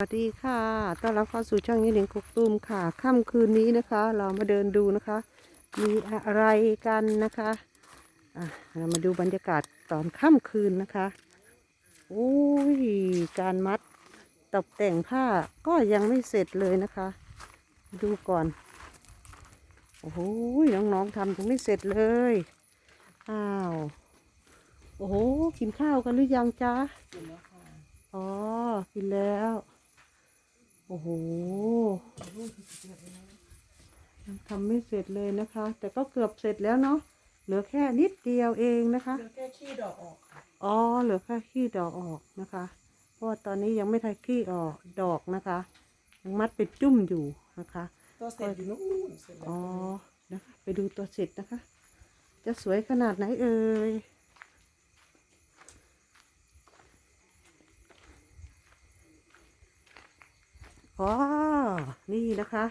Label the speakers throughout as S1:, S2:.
S1: สวัสดีค่ะ ต้อนรับเข้าสู่ช่องยี่หนิงกุกตูมค่ะ ค่ำคืนนี้นะคะ เรามาเดินดูนะคะ มีอะไรกันนะคะอะเรามาดูบรรยากาศตอนค่ำคืนนะคะโอ้ย การมัดตกแต่งผ้าก็ยังไม่เสร็จเลยนะคะ ดูก่อน โอ้โหน้องๆทำยังไม่เสร็จเลย อ้าว โอ้โห กินข้าวกันหรือยังจ๊ะอ๋อ กินแล้ว โอ้โหยังทำไม่เสร็จเลยนะคะ แต่ก็เกือบเสร็จแล้วเนาะเหลือแค่นิดเดียวเองนะคะ
S2: เหลือแค่ขี้ดอกออกค่ะ
S1: อ๋อเหลือแค่ขี้ดอกออกนะคะ เพราะว่าตอนนี้ยังไม่ทันขี้ออกดอกนะคะ ยังมัดเป็นจุ่มอยู่นะคะ
S2: ตัวเสร็จอยู่นู่นเสร็จแล้ว
S1: อ๋อนะคะไปดูตัวเสร็จนะคะ จะสวยขนาดไหนเอ่ย อ๋อ นี่นะคะ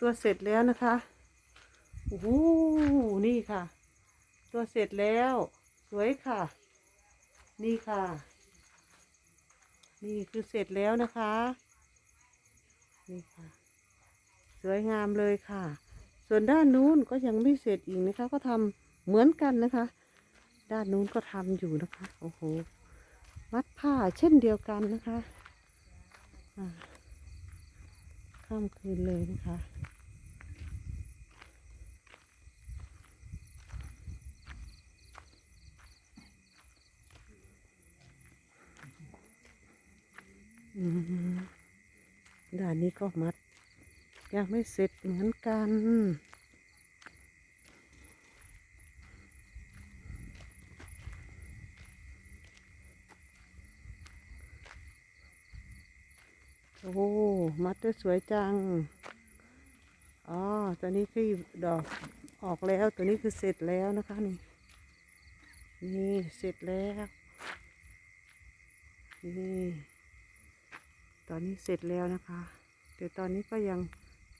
S1: ตัวเสร็จแล้วนะคะโอ้โหนี่ค่ะ ตัวเสร็จแล้ว สวยค่ะ นี่ค่ะ นี่คือเสร็จแล้วนะคะ นี่ค่ะ สวยงามเลยค่ะ ส่วนด้านนู้นก็ยังไม่เสร็จอีกนะคะ ก็ทำเหมือนกันนะคะ ด้านนู้นก็ทำอยู่นะคะ โอ้โห มัดผ้าเช่นเดียวกันนะคะ อ่า ข้ามคืนเลยนะคะ ด่านนี้ก็มัด ยังไม่เสร็จเหมือนกัน โอ้มัดด้สวยจัง อ๋อ ตัวนี้คือดอกออกแล้ว ตัวนี้คือเสร็จแล้วนะคะนี่ นี่เสร็จแล้ว นี่ ตอนนี้เสร็จแล้วนะคะ แต่ตอนนี้ก็ยัง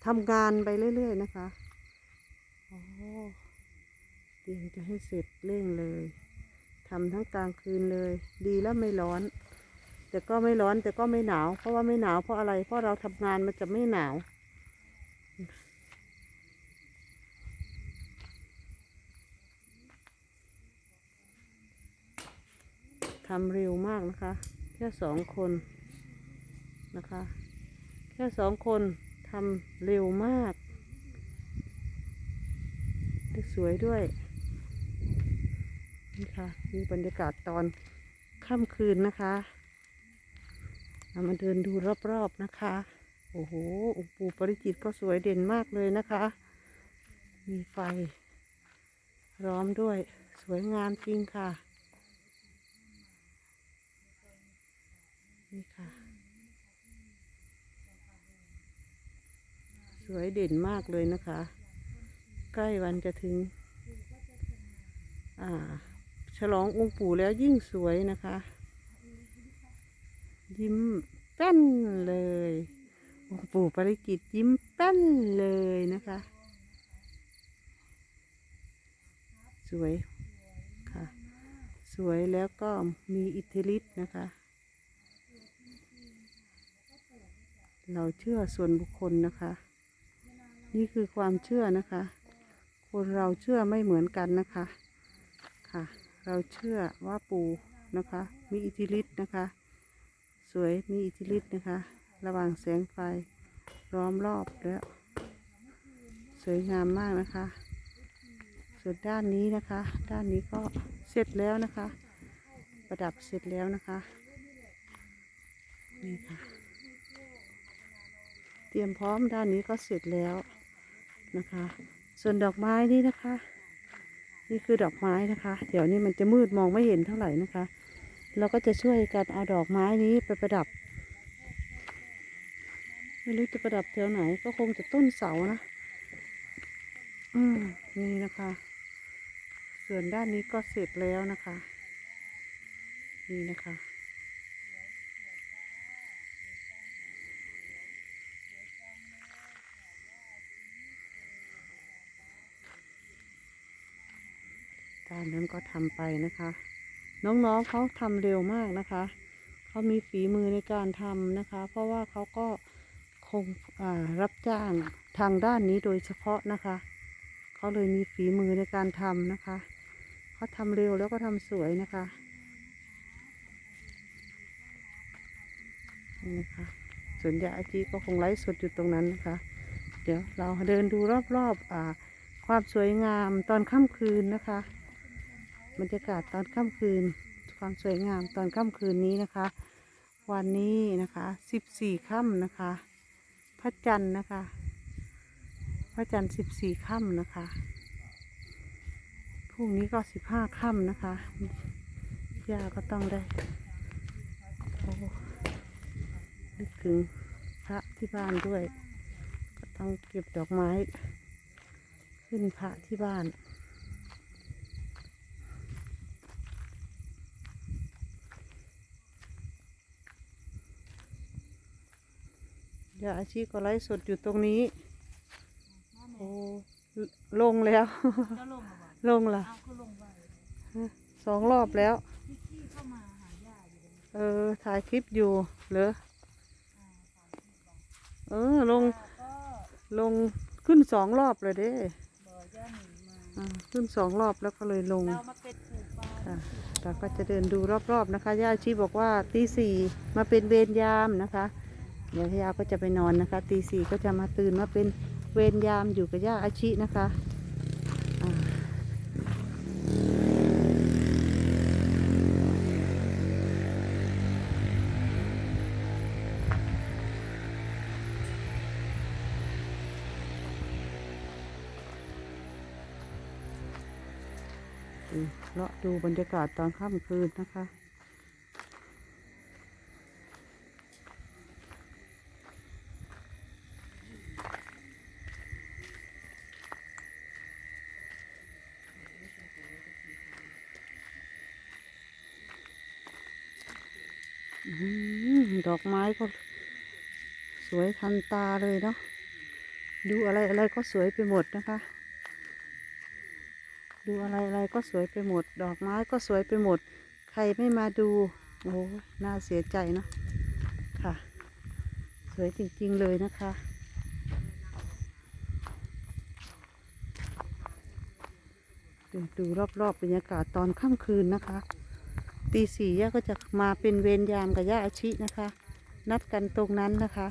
S1: ทำงานไปเรื่อย ๆ นะคะ โอ้เตรียมจะให้เสร็จเร่งเลยทำทั้งกลางคืนเลย ดีแล้วไม่ร้อน แต่ก็ไม่ร้อนแต่ก็ไม่หนาว เพราะว่าไม่หนาวเพราะอะไร เพราะเราทำงานมันจะไม่หนาวทำเร็วมากนะคะ แค่สองคนนะคะ แค่สองคนทำเร็วมากได้สวยด้วยนี่ค่ะนี่บรรยากาศตอนค่ำคืนนะคะ เรามาเดินดูรอบๆนะคะ โอ้โหองค์ปู่ปริจิตก็สวยเด่นมากเลยนะคะ มีไฟ ร้อมด้วย สวยงามจริงค่ะ นี่ค่ะ สวยเด่นมากเลยนะคะ ใกล้วันจะถึง อ่า ฉลององค์ปู่แล้วยิ่งสวยนะคะ ยิ้มแป้นเลยองค์ปู่ปริจิตรยิ้มแป้นเลยนะคะ สวยค่ะ สวยแล้วก็มีอิทธิฤทธิ์นะคะ เราเชื่อส่วนบุคคลนะคะ นี่คือความเชื่อนะคะ คนเราเชื่อไม่เหมือนกันนะคะ ค่ะ เราเชื่อว่าปู่นะคะ มีอิทธิฤทธิ์นะคะ สวยมีอิทธิฤทธิ์นะคะ ระหว่างแสงไฟล้อมรอบแล้ว สวยงามมากนะคะ ส่วนด้านนี้นะคะ ด้านนี้ก็เสร็จแล้วนะคะ ประดับเสร็จแล้วนะคะนี่ค่ะเตรียมพร้อมด้านนี้ก็เสร็จแล้วนะคะ ส่วนดอกไม้นี่นะคะ นี่คือดอกไม้นะคะ เดี๋ยวนี้มันจะมืดมองไม่เห็นเท่าไหร่นะคะ เราก็จะช่วยกันเอาดอกไม้นี้ไปประดับ ไม่รู้จะประดับแถวไหน ก็คงจะต้นเสานะ อืมนี่นะคะ ส่วนด้านนี้ก็เสร็จแล้วนะคะ นี่นะคะด้านนั้นก็ทำไปนะคะ น้องๆเขาทำเร็วมากนะคะเขามีฝีมือในการทำนะคะ เพราะว่าเขาก็คงรับจ้างทางด้านนี้โดยเฉพาะนะคะเขาเลยมีฝีมือในการทำนะคะเขาทำเร็วแล้วก็ทำสวยนะคะนี่นะคะสวนยาอาจีก็คงไลฟ์สดอยู่ตรงนั้นนะคะ เดี๋ยวเราเดินดูรอบๆอ่าความสวยงามตอนค่ำคืนนะคะ บรรยากาศตอนค่ำคืน ความสวยงามตอนค่ำคืนนี้นะคะ วันนี้นะคะสิบสี่ค่ำนะคะ พระจันทร์นะคะ พระจันทร์สิบสี่ค่ำนะคะพรุ่งนี้ก็สิบห้าค่ำนะคะยาก็ต้องได้โอ้นึกถึงพระที่บ้านด้วย ก็ต้องเก็บดอกไม้ ขึ้นพระที่บ้าน ย่าอาชีก็ไลฟ์สดอยู่ตรงนี้ โอ้ลงแล้ว
S3: ก็ลงมาบอก
S1: ลงละ
S3: เอาก็ลงไป
S1: สองรอบแล้ว
S3: พี่กี้เข้ามาหาย่าอยู่เลย
S1: เออ ถ่ายคลิปอยู่เหรอเออ ลง
S3: ก็
S1: ลงขึ้นสองรอบเลยเด้
S3: บอกย่าหนีมา
S1: อ่าขึ้นสองรอบแล้วก็เลยลง
S3: เรามาเป็นปลูกปลา
S1: ค่ะเราก็จะเดินดูรอบๆนะคะ ย่าชีบอกว่าตีสี่มาเป็นเวรยามนะคะ เดี๋ยวย่าก็จะไปนอนนะคะตีสี่ก็จะมาตื่นมาเป็นเวรยามอยู่กับย่าอาชินะคะเลาะดูบรรยากาศตอนค่ำคืนนะคะ ดอกไม้ก็สวยทันตาเลยเนาะ ดูอะไรอะไรก็สวยไปหมดนะคะ ดูอะไรอะไรก็สวยไปหมด ดอกไม้ก็สวยไปหมด ใครไม่มาดู โอ้น่าเสียใจเนาะ ค่ะ สวยจริงๆเลยนะคะดูดูรอบๆบรรยากาศตอนค่ำคืนนะคะ ตีสี่ย่าก็จะมาเป็นเวรยามกับย่าอาชินะคะ นัดกันตรงนั้นนะคะ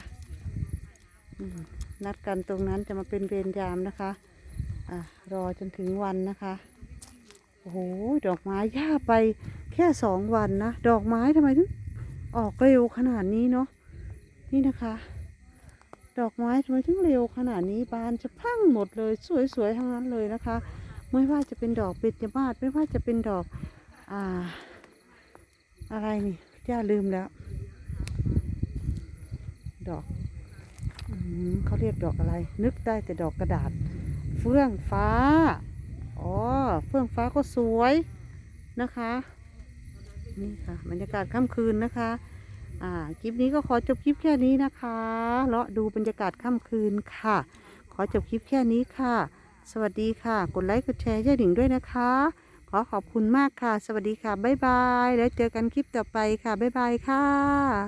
S1: นัดกันตรงนั้นจะมาเป็นเวรยามนะคะอะรอจนถึงวันนะคะโอ้โหดอกไม้ย่าไปแค่สองวันนะดอกไม้ทำไมถึงออกเร็วขนาดนี้เนาะนี่นะคะ ดอกไม้ทำไมถึงเร็วขนาดนี้บานจะพังหมดเลยสวยๆทั้งนั้นเลยนะคะ ไม่ว่าจะเป็นดอกเบญจมาศไม่ว่าจะเป็นดอกอ่า อะไรนี่ย่าลืมแล้ว ดอกอเขาเรียกดอกอะไร นึกได้แต่ดอกกระดาษ เฟื่องฟ้า อ๋อ เฟื่องฟ้าก็สวยนะคะ นี่ค่ะบรรยากาศค่ำคืนนะคะ อ่า คลิปนี้ก็ขอจบคลิปแค่นี้นะคะเลาะดูบรรยากาศค่ำคืนค่ะ ขอจบคลิปแค่นี้ค่ะ สวัสดีค่ะ กดไลค์ กดแชร์ย่าหนิงด้วยนะคะ ขอขอบคุณมากค่ะ สวัสดีค่ะ บ๊ายบาย แล้วเจอกันคลิปต่อไปค่ะ บ๊ายบายค่ะ